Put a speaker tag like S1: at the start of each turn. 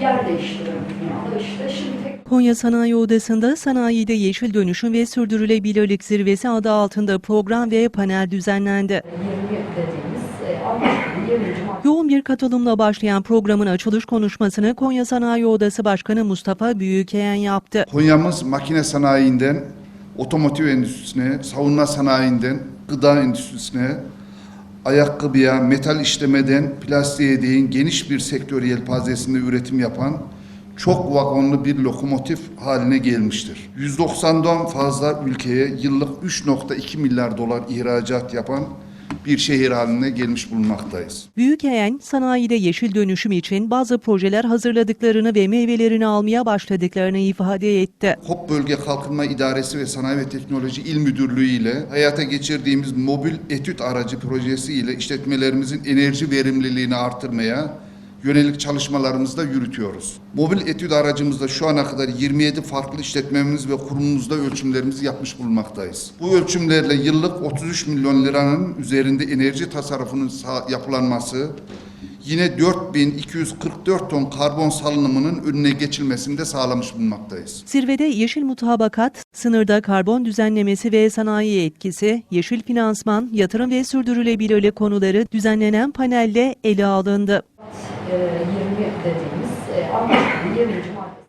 S1: yer işte. Şimdi tek
S2: Konya Sanayi Odası'nda sanayide yeşil dönüşüm ve sürdürülebilirlik zirvesi adı altında program ve panel düzenlendi.
S1: 20 dediğimiz e, Avrupa'nın 20. madde
S2: Yoğun bir katılımla başlayan programın açılış konuşmasını Konya Sanayi Odası Başkanı Mustafa Büyükeyen yaptı.
S3: Konya'mız makine sanayinden otomotiv endüstrisine, savunma sanayinden gıda endüstrisine, ayakkabıya, metal işlemeden plastiğe değin geniş bir sektör yelpazesinde üretim yapan çok vagonlu bir lokomotif haline gelmiştir. 190'dan fazla ülkeye yıllık 3.2 milyar dolar ihracat yapan bir şehir haline gelmiş bulunmaktayız.
S2: Büyükeyen, sanayide yeşil dönüşüm için bazı projeler hazırladıklarını ve meyvelerini almaya başladıklarını ifade etti.
S3: HOP Bölge Kalkınma İdaresi ve Sanayi ve Teknoloji İl Müdürlüğü ile hayata geçirdiğimiz mobil etüt aracı projesi ile işletmelerimizin enerji verimliliğini artırmaya yönelik çalışmalarımızı da yürütüyoruz. Mobil etüt aracımızda şu ana kadar 27 farklı işletmemiz ve kurumumuzda ölçümlerimizi yapmış bulunmaktayız. Bu ölçümlerle yıllık 33 milyon liranın üzerinde enerji tasarrufunun yapılanması, yine 4244 ton karbon salınımının önüne geçilmesini de sağlamış bulunmaktayız.
S2: Zirvede yeşil mutabakat, sınırda karbon düzenlemesi ve sanayi etkisi, yeşil finansman, yatırım ve sürdürülebilirlik konuları düzenlenen panelde ele alındı.
S1: E, 20 dediğimiz e, Avrupa'nın 20.